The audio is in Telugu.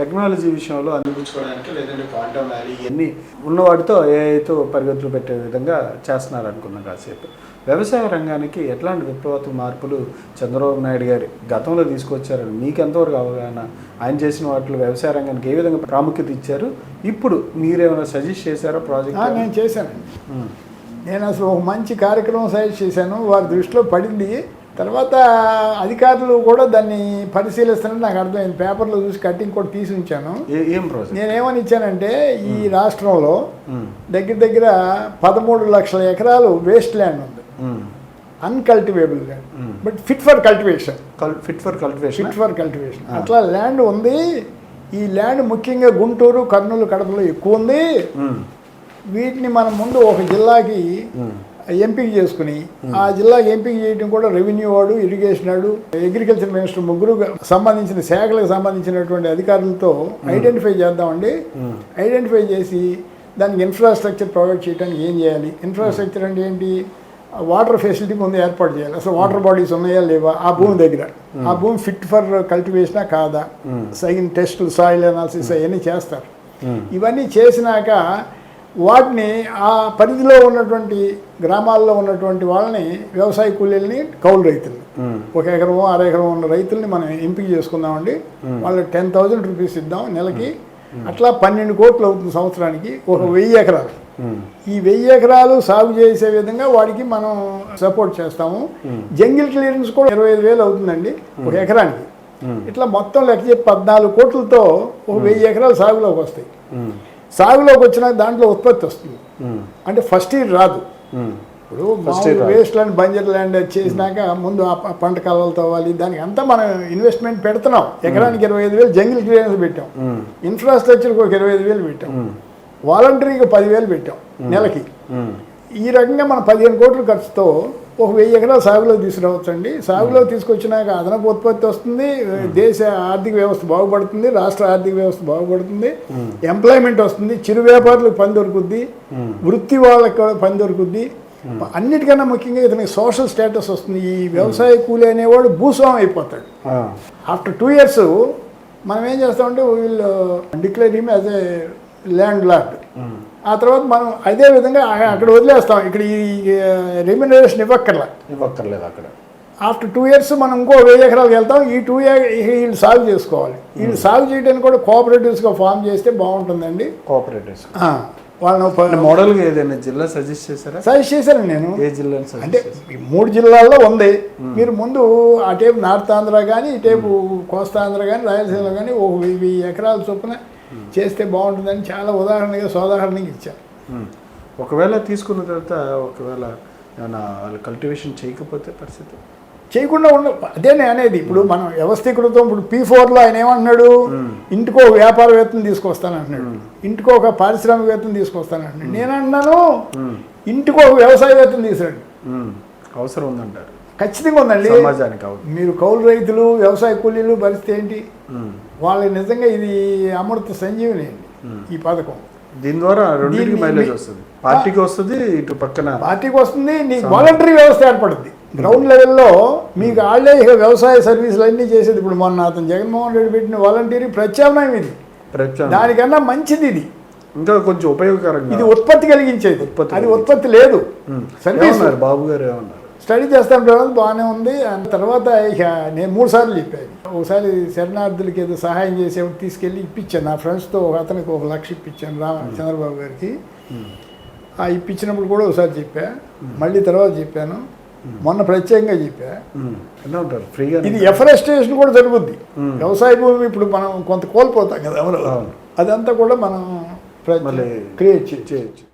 టెక్నాలజీ విషయంలో అందిపుచ్చుకోవడానికి లేదంటే క్వాంటమ్ వ్యాలీ ఇవన్నీ ఉన్న వాటితో ఏఐతో పరిగెత్తులు పెట్టే విధంగా చేస్తున్నారు అనుకున్నాం కాసేపు. వ్యవసాయ రంగానికి ఎట్లాంటి విప్లవాత్మక మార్పులు చంద్రబాబు నాయుడు గారు గతంలో తీసుకొచ్చారని మీకు ఎంతవరకు అవగాహన? ఆయన చేసిన వాటిలో వ్యవసాయ రంగానికి ఏ విధంగా ప్రాముఖ్యత ఇచ్చారు? ఇప్పుడు మీరేమైనా సజెస్ట్ చేశారా ప్రాజెక్ట్? నేను చేశానండి. నేను అసలు ఒక మంచి కార్యక్రమం సజెస్ట్ చేశాను. వారి దృష్టిలో పడింది తర్వాత అధికారులు కూడా దాన్ని పరిశీలిస్తారని నాకు అర్థమైంది. పేపర్లో చూసి కట్టింగ్ కూడా తీసి ఉంచాను. ఏం నేనేమని ఇచ్చానంటే ఈ రాష్ట్రంలో దగ్గర దగ్గర పదమూడు లక్షల ఎకరాలు వేస్ట్ ల్యాండ్ ఉంది. Uncultivable land but fit for cultivation fit for cultivation fit for cultivation అట్లా ల్యాండ్ ఉంది. ఈ ల్యాండ్ ముఖ్యంగా గుంటూరు కర్నూలు కడపలో ఎక్కువ ఉంది. వీటిని మనం ముందు ఒక జిల్లాకి ఎంపిక చేసుకుని ఆ జిల్లాకి ఎంపిక చేయడం కూడా రెవెన్యూ వాడు ఇరిగేషన్ వాడు అగ్రికల్చర్ మినిస్టర్ ముగ్గురు సంబంధించిన శాఖలకు సంబంధించినటువంటి అధికారులతో ఐడెంటిఫై చేద్దామండి. ఐడెంటిఫై చేసి దానికి ఇన్ఫ్రాస్ట్రక్చర్ ప్రొవైడ్ చేయడానికి ఏం చేయాలి? ఇన్ఫ్రాస్ట్రక్చర్ అంటే ఏంటి? వాటర్ ఫెసిలిటీ ముందు ఏర్పాటు చేయాలి. అసలు వాటర్ బాడీస్ ఉన్నాయా లేవా? ఆ భూమి దగ్గర. ఆ భూమి ఫిట్ ఫర్ కల్టివేషనా కాదా? సైన్ టెస్ట్ సాయిల్ అనాలిసిస్ అవన్నీ చేస్తారు. ఇవన్నీ చేసినాక వాటిని ఆ పరిధిలో ఉన్నటువంటి గ్రామాల్లో ఉన్నటువంటి వాళ్ళని వ్యవసాయ కూలీల్ని కౌలు రైతుల్ని. ఒక ఎకరమో అర ఎకరం ఉన్న రైతుల్ని మనం ఎంపిక చేసుకుందామండి. వాళ్ళకి టెన్ థౌజండ్ రూపీస్ ఇద్దాం నెలకి. అట్లా పన్నెండు కోట్లు అవుతుంది సంవత్సరానికి ఒక వెయ్యి ఎకరాలు. ఈ వెయ్యి ఎకరాలు సాగు చేసే విధంగా వాడికి మనం సపోర్ట్ చేస్తాము. జంగిల్ క్లియరెన్స్ కూడా ఇరవై ఐదు వేలు అవుతుందండి ఒక ఎకరానికి. ఇట్లా మొత్తం లెక్క చెప్పి పద్నాలుగు కోట్లతో ఒక వెయ్యి ఎకరాలు సాగులోకి వస్తాయి. సాగులోకి వచ్చినాక దాంట్లో ఉత్పత్తి వస్తుంది. అంటే ఫస్ట్ ఇయర్ రాదు. ఇప్పుడు వేస్ట్ ల్యాండ్ బంజర్ ల్యాండ్ చేసినాక ముందు ఆ పంట కాలువలు తవ్వాలి. దానికి అంతా మనం ఇన్వెస్ట్మెంట్ పెడుతున్నాం. ఎకరానికి ఇరవై ఐదు వేలు జంగిల్ క్లియరెన్స్ పెట్టాం. ఇన్ఫ్రాస్ట్రక్చర్కి ఒక ఇరవై ఐదు వేలు పెట్టాం. వాలంటరీగా పదివేలు పెట్టాం నెలకి. ఈ రకంగా మన పదిహేను కోట్ల ఖర్చుతో ఒక వెయ్యి ఎకరాలు సాగులోకి తీసుకురావచ్చండి. సాగులోకి తీసుకొచ్చినాక అదనపు ఉత్పత్తి వస్తుంది. దేశ ఆర్థిక వ్యవస్థ బాగుపడుతుంది. రాష్ట్ర ఆర్థిక వ్యవస్థ బాగుపడుతుంది. ఎంప్లాయ్మెంట్ వస్తుంది. చిరు వ్యాపారులకు పని దొరుకుద్ది. వృత్తి వాళ్ళకి పని దొరుకుద్ది. అన్నిటికన్నా ముఖ్యంగా ఇతనికి సోషల్ స్టేటస్ వస్తుంది. ఈ వ్యవసాయ కూలి అనేవాడు భూస్వామి అయిపోతాడు. ఆఫ్టర్ టూ ఇయర్స్ మనం ఏం చేస్తామంటే వీళ్ళు declare him as a landlord ఆ తర్వాత మనం అదే విధంగా ఆ- అక్కడ వదిలేస్తాం. ఇక్కడ ఈ రెమ్యునరేషన్ ఇవ్వక్కర్లా. ఇవ్వక్కర్లేదు అక్కడ. ఆఫ్టర్ టూ ఇయర్స్ మనం ఇంకో వెయ్యి ఎకరాలకు వెళ్తాం. ఈ టూ ఇయర్ వీళ్ళు సాగు చేసుకోవాలి. వీళ్ళు సాగు చేయడానికి కూడా కోఆపరేటివ్స్గా ఫామ్ చేస్తే బాగుంటుందండి. కోఆపరేటివ్స్ ఆ, వాళ్ళని ఒక మోడల్గా ఏదైనా జిల్లా సజెస్ట్ చేశారా? సజెస్ట్ చేశాను నేను. ఏ జిల్లాని అంటే ఈ మూడు జిల్లాల్లో ఉంది. మీరు ముందు అటేపు నార్త్ ఆంధ్ర కానీ ఇటేపు కోస్తా ఆంధ్ర కానీ రాయలసీమలో కానీ ఓ వెయ్యి ఎకరాల చొప్పున చేస్తే బాగుంటుందని చాలా ఉదాహరణగా సోదాహరణకి ఇచ్చాను ఒకవేళ తీసుకున్న తర్వాత ఒకవేళ ఏమైనా వాళ్ళు కల్టివేషన్ చేయకపోతే పరిస్థితి? చేయకుండా ఉండ అదే నేను అనేది. ఇప్పుడు మనం వ్యవస్థీకృతం ఇప్పుడు పీ ఫోర్లో ఆయన ఏమంటున్నాడు? ఇంటికో వ్యాపారవేత్తను తీసుకొస్తానంటున్నాడు ఇంటికో ఒక పారిశ్రామికవేత్తను తీసుకొస్తానంటున్నాడు నేను అంటున్నాను ఇంటికో ఒక వ్యవసాయవేత్తను తీసుకురండి. ఉమ్, అవసరం ఉందంటారు. ఖచ్చితంగా ఉందండి. సమాజానికి మీరు కౌలు రైతులు వ్యవసాయ కూలీలు పరిస్థితి ఏంటి? వాళ్ళకి నిజంగా ఇది అమృత సంజీవని అండి ఈ పథకం. దీని ద్వారా రెండింటికి మైలేజ్ వస్తుంది. పార్టీకి వస్తుంది ఇటు పక్కన పార్టీకి వస్తుంది నీకు వాలంటరీ వ్యవస్థ ఏర్పడుద్ది. గ్రౌండ్ లెవెల్లో మీకు వాళ్ళే ఇక వ్యవసాయ సర్వీసులు అన్నీ చేసేది. ఇప్పుడు మొన్న అతను జగన్మోహన్ రెడ్డి పెట్టిన వాలంటీరీ ప్రత్యామ్నాయం ఇది. దానికన్నా మంచిది ఇది. ఇంకా కొంచెం ఉపయోగకరంగా ఇది ఉత్పత్తి కలిగించేది. ఉత్పత్తి అది ఉత్పత్తి లేదు. సర్వీస్ బాబు గారు ఏమన్నారు? స్టడీ చేస్తాం బాగానే ఉంది. ఆ తర్వాత ఇక నేను మూడు సార్లు చెప్పాను. ఒకసారి శరణార్థులకి ఏదో సహాయం చేసేవాడు తీసుకెళ్ళి ఇప్పించాను. నా ఫ్రెండ్స్తో ఒక అతనికి ఒక లక్ష ఇప్పించాను రామ చంద్రబాబు గారికి. ఆ ఇప్పించినప్పుడు కూడా ఒకసారి చెప్పా. మళ్ళీ తర్వాత చెప్పాను. మొన్న ప్రత్యేకంగా చెప్పా. ఫ్రీగా ఇది ఎఫరెస్టేషన్ కూడా జరుగుద్ది. వ్యవసాయ భూమి ఇప్పుడు మనం కొంత కోల్పోతాం కదా ఎవరు. అదంతా కూడా మనం క్రియేట్ చేయొచ్చు.